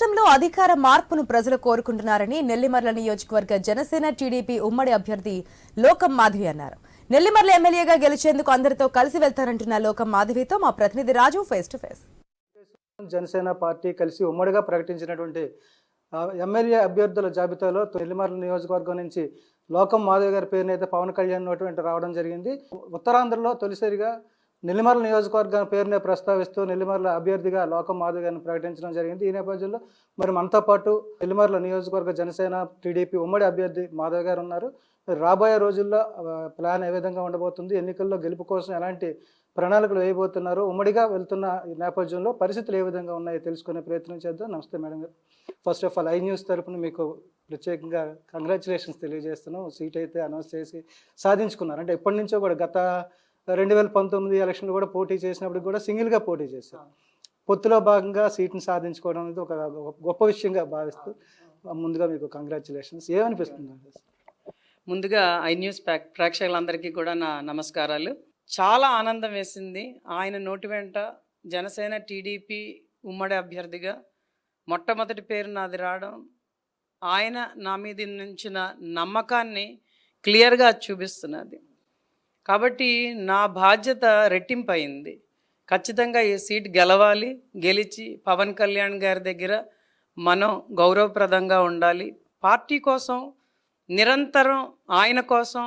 రాష్ట్రంలో అధికార మార్పును ప్రజలు కోరుకుంటున్నారని నెల్లిమర్ల నియోజకవర్గ జనసేన టీడీపీ ఉమ్మడి అభ్యర్థి లోకం మాధవి అన్నారు. నెల్లిమర్ల ఎమ్మెల్యేగా గెలిచేందుకు అందరితో కలిసి వెళ్తారంటున్న లోకం మాధవితో మా ప్రతినిధి Raju face to face Janasena party కలిసి ఉమ్మడిగా ప్రకటించినటువంటి ఎమ్మెల్యే అభ్యర్థుల జాబితాలో నెల్లిమర్ల నియోజకవర్గం నుంచి లోకం మాధవి గారి పేరునైతే పవన్ కళ్యాణ్ అటువంటి రావడం జరిగింది. ఉత్తరాంధ్రలో తొలిసారిగా నెల్లిమర్ల నియోజకవర్గం పేరునే ప్రస్తావిస్తూ నెల్లిమర్ల అభ్యర్థిగా లోకం మాధవ్ గారిని ప్రకటించడం జరిగింది. ఈ నేపథ్యంలో మరి మనతో పాటు నెల్లిమర్ల నియోజకవర్గ జనసేన టీడీపీ ఉమ్మడి అభ్యర్థి మాధవ్ గారు ఉన్నారు. రాబోయే రోజుల్లో ప్లాన్ ఏ విధంగా ఉండబోతుంది? ఎన్నికల్లో గెలుపు కోసం ఎలాంటి ప్రణాళికలు వేయబోతున్నారు? ఉమ్మడిగా వెళ్తున్న ఈ నేపథ్యంలో పరిస్థితులు ఏ విధంగా ఉన్నాయో తెలుసుకునే ప్రయత్నం చేద్దాం. నమస్తే మేడం గారు. First of all I News తరపున మీకు ప్రత్యేకంగా కంగ్రాచులేషన్స్ తెలియజేస్తున్నాం. సీట్ అయితే అనౌన్స్ చేసి సాధించుకున్నారు. అంటే ఎప్పటి నుంచో కూడా గత రెండు వేల పంతొమ్మిది ఎలక్షన్లు కూడా పోటీ చేసినప్పుడు కూడా సింగిల్గా పోటీ చేశారు. పొత్తులో భాగంగా సీట్ని సాధించుకోవడం అనేది ఒక గొప్ప విషయంగా భావిస్తూ ముందుగా మీకు కంగ్రాచులేషన్స్ ఏమనిపిస్తుంది ముందుగా ఐ న్యూస్ ప్రేక్ ప్రేక్షకులందరికీ కూడా నా నమస్కారాలు. చాలా ఆనందం వేసింది. ఆయన నోటి వెంట జనసేన టీడీపీ ఉమ్మడి అభ్యర్థిగా మొట్టమొదటి పేరు నాది రావడం ఆయన నా మీద నుంచిన నమ్మకాన్ని క్లియర్గా చూపిస్తున్నది. కాబట్టి నా బాధ్యత రెట్టింపయింది. ఖచ్చితంగా ఈ సీట్ గెలవాలి గెలిచి పవన్ కళ్యాణ్ గారి దగ్గర మనం గౌరవప్రదంగా ఉండాలి. పార్టీ కోసం నిరంతరం ఆయన కోసం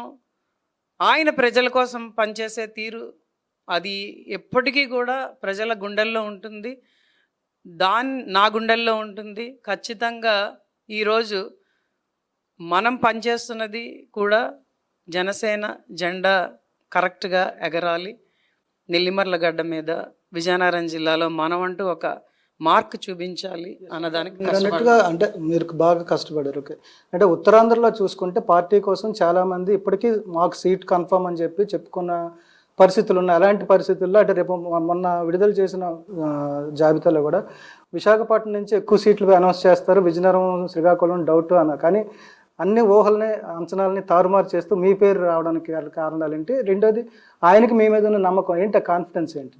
ఆయన ప్రజల కోసం పనిచేసే తీరు అది ఎప్పటికీ కూడా ప్రజల గుండెల్లో ఉంటుంది. దాన్ నా గుండెల్లో ఉంటుంది. ఖచ్చితంగా ఈరోజు మనం పనిచేస్తున్నది కూడా జనసేన జెండా కరెక్ట్గా ఎగరాలి. నెల్లిమర్ల గడ్డ మీద విజయనగరం జిల్లాలో మనం అంటూ ఒక మార్క్ చూపించాలి అన్నదానికి అన్నట్టుగా అంటే మీరు బాగా కష్టపడారు. ఓకే. అంటే ఉత్తరాంధ్రలో చూసుకుంటే పార్టీ కోసం చాలా మంది ఇప్పటికీ మాకు సీట్ కన్ఫర్మ్ అని చెప్పి చెప్పుకున్న పరిస్థితులు ఉన్నాయి. అలాంటి పరిస్థితుల్లో అంటే రేపు మొన్న విడుదల చేసిన జాబితాలో కూడా విశాఖపట్నం నుంచి ఎక్కువ సీట్లు అనౌన్స్ చేస్తారు. విజయనగరం శ్రీకాకుళం డౌట్ అన్న. కానీ అన్ని ఊహల్ని అంచనాలని తారుమారు చేస్తూ మీ పేరు రావడానికి కారణాలు ఏంటి? రెండోది ఆయనకి మీ మీద ఉన్న నమ్మకం ఏంటి? కాన్ఫిడెన్స్ ఏంటి?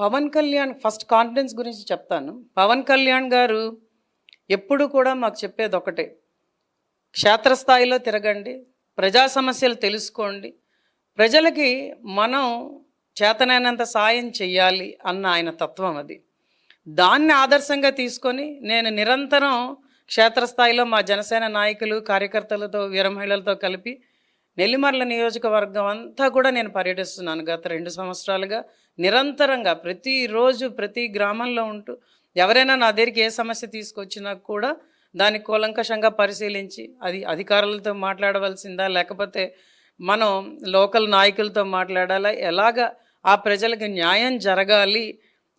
పవన్ కళ్యాణ్ ఫస్ట్ కాన్ఫిడెన్స్ గురించి చెప్తాను. పవన్ కళ్యాణ్ గారు ఎప్పుడు కూడా మాకు చెప్పేది ఒకటే. క్షేత్రస్థాయిలో తిరగండి ప్రజా సమస్యలు తెలుసుకోండి. ప్రజలకి మనం చేతనైనంత సాయం చెయ్యాలి అన్న ఆయన తత్వం అది. దాన్ని ఆదర్శంగా తీసుకొని నేను నిరంతరం క్షేత్రస్థాయిలో మా జనసేన నాయకులు కార్యకర్తలతో వీరమహిళలతో కలిపి నెల్లిమర్ల నియోజకవర్గం అంతా కూడా నేను పర్యటిస్తున్నాను. గత రెండు సంవత్సరాలుగా నిరంతరంగా ప్రతిరోజు ప్రతి గ్రామంలో ఉంటూ ఎవరైనా నా దగ్గరికి ఏ సమస్య తీసుకొచ్చినా కూడా దాన్ని కూలంకషంగా పరిశీలించి అది అధికారులతో మాట్లాడవలసిందా? లేకపోతే మనం లోకల్ నాయకులతో మాట్లాడాలా? ఎలాగ ఆ ప్రజలకు న్యాయం జరగాలి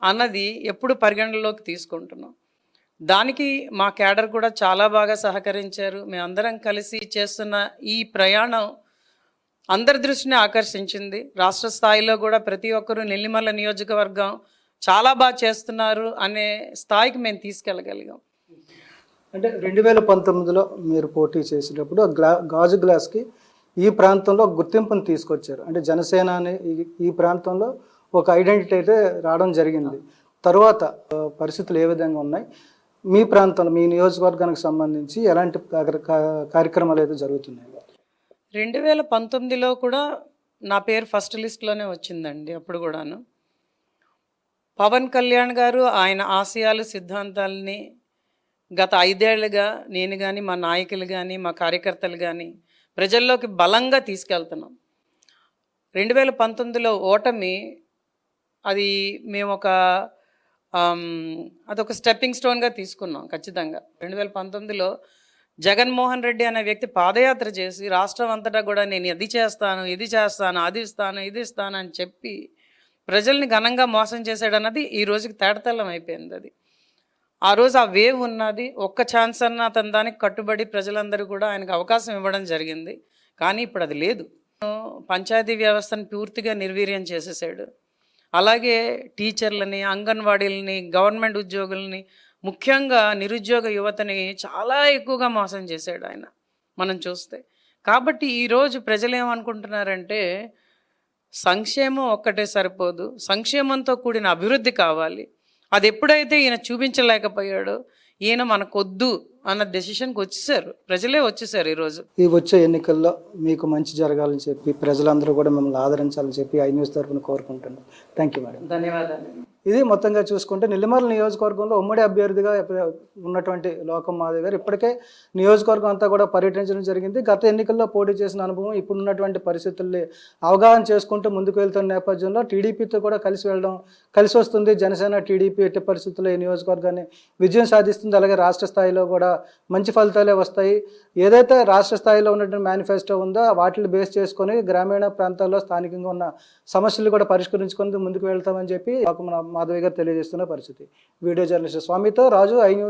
అన్నది ఎప్పుడు పరిగణనలోకి తీసుకుంటున్నాం. దానికి మా క్యాడర్ కూడా చాలా బాగా సహకరించారు. మేమందరం కలిసి చేస్తున్న ఈ ప్రయాణం అందరి దృష్టిని ఆకర్షించింది. రాష్ట్ర స్థాయిలో కూడా ప్రతి ఒక్కరూ నెల్లిమల్ల నియోజకవర్గం చాలా బాగా చేస్తున్నారు అనే స్థాయికి మేము తీసుకెళ్ళగలిగాం. అంటే రెండు వేల పంతొమ్మిదిలో మీరు పోటీ చేసేటప్పుడు గ్లా గాజు గ్లాస్కి ఈ ప్రాంతంలో గుర్తింపును తీసుకొచ్చారు. అంటే జనసేన అనే ఈ- ప్రాంతంలో ఒక ఐడెంటిటీ అయితే రావడం జరిగింది. తర్వాత పరిస్థితులు ఏ విధంగా ఉన్నాయి? మీ ప్రాంతంలో మీ నియోజకవర్గానికి సంబంధించి ఎలాంటి కార్యక్రమాలు అయితే జరుగుతున్నాయి? రెండు వేల పంతొమ్మిదిలో కూడా నా పేరు ఫస్ట్ లిస్ట్లోనే వచ్చిందండి అప్పుడు కూడాను. పవన్ కళ్యాణ్ గారు ఆయన ఆశయాలు సిద్ధాంతాలని గత ఐదేళ్ళుగా నేను కానీ మా నాయకులు కానీ మా కార్యకర్తలు కానీ ప్రజల్లోకి బలంగా తీసుకెళ్తున్నాం. రెండు వేల పంతొమ్మిదిలో ఓటమి అది మేము ఒక అదొక స్టెప్పింగ్ స్టోన్గా తీసుకున్నాం ఖచ్చితంగా. రెండు వేల పంతొమ్మిదిలో జగన్మోహన్ రెడ్డి అనే వ్యక్తి పాదయాత్ర చేసి రాష్ట్రం అంతటా కూడా నేను ఇది చేస్తాను ఇది చేస్తాను అది ఇస్తాను ఇది ఇస్తాను అని చెప్పి ప్రజల్ని ఘనంగా మోసం చేశాడన్నది ఈ రోజుకి తేటతెల్లం అయిపోయింది అది. ఆ రోజు ఆ వేవ్ ఉన్నది. ఒక్క ఛాన్స్ అన్న అతని దానికి కట్టుబడి ప్రజలందరూ కూడా ఆయనకు అవకాశం ఇవ్వడం జరిగింది. కానీ ఇప్పుడు అది లేదు. పంచాయతీ వ్యవస్థను పూర్తిగా నిర్వీర్యం చేసేసాడు. అలాగే టీచర్లని అంగన్వాడీలని గవర్నమెంట్ ఉద్యోగుల్ని ముఖ్యంగా నిరుద్యోగ యువతని చాలా ఎక్కువగా మోసం చేశాడు ఆయన మనం చూస్తే. కాబట్టి ఈరోజు ప్రజలు ఏమనుకుంటున్నారంటే సంక్షేమం ఒక్కటే సరిపోదు సంక్షేమంతో కూడిన అభివృద్ధి కావాలి. అది ఎప్పుడైతే ఈయన చూపించలేకపోయాడో ఈయన మనకొద్దు. అన్న డెసిషన్కి వచ్చేసారు. ప్రజలే వచ్చేసారు ఈరోజు. ఈ వచ్చే ఎన్నికల్లో మీకు మంచి జరగాలని చెప్పి ప్రజలందరూ కూడా మిమ్మల్ని ఆదరించాలని చెప్పి ఐ న్యూస్ తరఫున కోరుకుంటున్నాను థ్యాంక్ యూ మేడం ధన్యవాదాలు. ఇది మొత్తంగా చూసుకుంటే నెల్లిమర్ల నియోజకవర్గంలో ఉమ్మడి అభ్యర్థిగా ఉన్నటువంటి లోకం మాధవ్ గారు ఇప్పటికే నియోజకవర్గం అంతా కూడా పర్యటించడం జరిగింది. గత ఎన్నికల్లో పోటీ చేసిన అనుభవం ఇప్పుడున్నటువంటి పరిస్థితుల్ని అవగాహన చేసుకుంటూ ముందుకు వెళ్తున్న నేపథ్యంలో టీడీపీతో కూడా కలిసి వెళ్ళడం కలిసి వస్తుంది. జనసేన టీడీపీ ఎట్టి పరిస్థితుల్లో ఈ నియోజకవర్గాన్ని విజయం సాధిస్తుంది. అలాగే రాష్ట్ర స్థాయిలో కూడా మంచి ఫలితాలే వస్తాయి. ఏదైతే రాష్ట్ర స్థాయిలో ఉన్నటువంటి మేనిఫెస్టో ఉందో వాటిని బేస్ చేసుకొని గ్రామీణ ప్రాంతాల్లో స్థానికంగా ఉన్న సమస్యలు కూడా పరిష్కరించుకొని ముందుకు వెళ్తామని చెప్పి లోకం మాధవి గారు తెలియజేస్తున్న పరిస్థితి. వీడియో జర్నలిస్ట్ స్వామితో రాజు ఐ